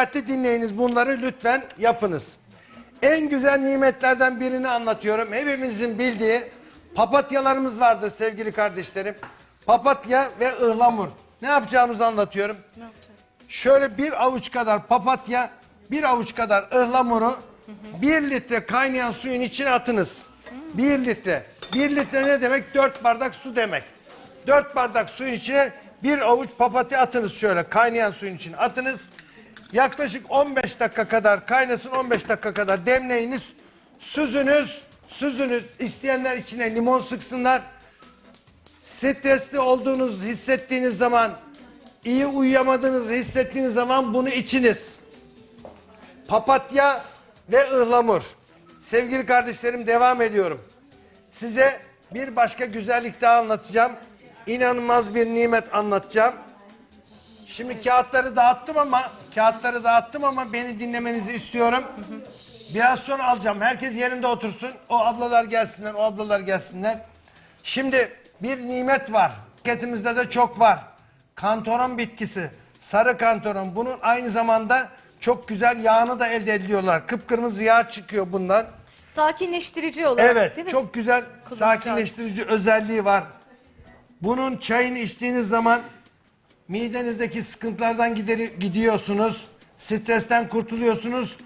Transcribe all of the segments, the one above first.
Dikkatli dinleyiniz bunları lütfen yapınız. En güzel nimetlerden birini anlatıyorum. Hepimizin bildiği papatyalarımız vardır sevgili kardeşlerim. Papatya ve ıhlamur. Ne yapacağımızı anlatıyorum. Ne yapacağız? Şöyle bir avuç kadar papatya, bir avuç kadar ıhlamuru bir litre kaynayan suyun içine atınız. Bir litre. Bir litre ne demek? Dört bardak su demek. Dört bardak suyun içine bir avuç papatya atınız şöyle kaynayan suyun içine atınız. Yaklaşık 15 dakika kadar kaynasın 15 dakika kadar demleyiniz. Süzünüz, süzünüz. İsteyenler içine limon sıksınlar. Stresli olduğunuz hissettiğiniz zaman, iyi uyuyamadığınızı hissettiğiniz zaman bunu içiniz. Papatya ve ıhlamur. Sevgili kardeşlerim devam ediyorum. Size bir başka güzellik daha anlatacağım. İnanılmaz bir nimet anlatacağım. Şimdi kağıtları dağıttım ama kağıtları dağıttım ama beni dinlemenizi istiyorum. Biraz sonra alacağım. Herkes yerinde otursun. O ablalar gelsinler, o ablalar gelsinler. Şimdi bir nimet var. Paketimizde de çok var. Kantoron bitkisi. Sarı kantoron. Bunun aynı zamanda çok güzel yağını da elde ediyorlar. Kıpkırmızı yağ çıkıyor bundan. Sakinleştirici olarak Evet, değil mi? çok güzel Kullanacağız. sakinleştirici özelliği var. Bunun çayını içtiğiniz zaman midenizdeki sıkıntılardan gideri, gidiyorsunuz. Stresten kurtuluyorsunuz.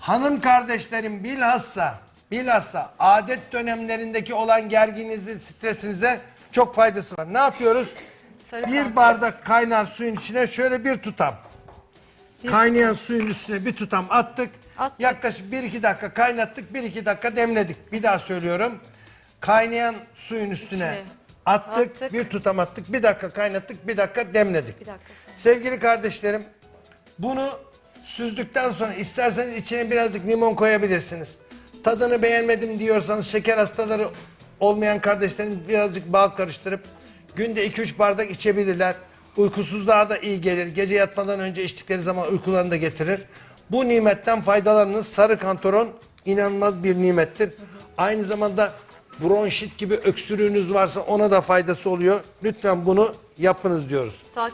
Hanım kardeşlerim bilhassa bilhassa adet dönemlerindeki olan gerginliğinizi, stresinize çok faydası var. Ne yapıyoruz? Sarı bir kantoron. bardak kaynar suyun içine şöyle bir tutam. Kaynayan suyun üstüne bir tutam attık. Attık. Yaklaşık 1-2 dakika kaynattık, 1-2 dakika demledik. Bir daha söylüyorum. Kaynayan suyun üstüne İçine attık, attık. bir tutam attık, bir dakika kaynattık, bir dakika demledik. Bir dakika. Sevgili kardeşlerim, bunu süzdükten sonra isterseniz içine birazcık limon koyabilirsiniz. Tadını beğenmedim diyorsanız şeker hastaları olmayan kardeşlerimiz birazcık bal karıştırıp günde 2-3 bardak içebilirler. Uykusuzluğa da iyi gelir. Gece yatmadan önce içtikleri zaman uykularını da getirir. Bu nimetten faydalanınız. Sarı kantoron inanılmaz bir nimettir. Aynı zamanda bronşit gibi öksürüğünüz varsa ona da faydası oluyor. Lütfen bunu yapınız diyoruz. Sakin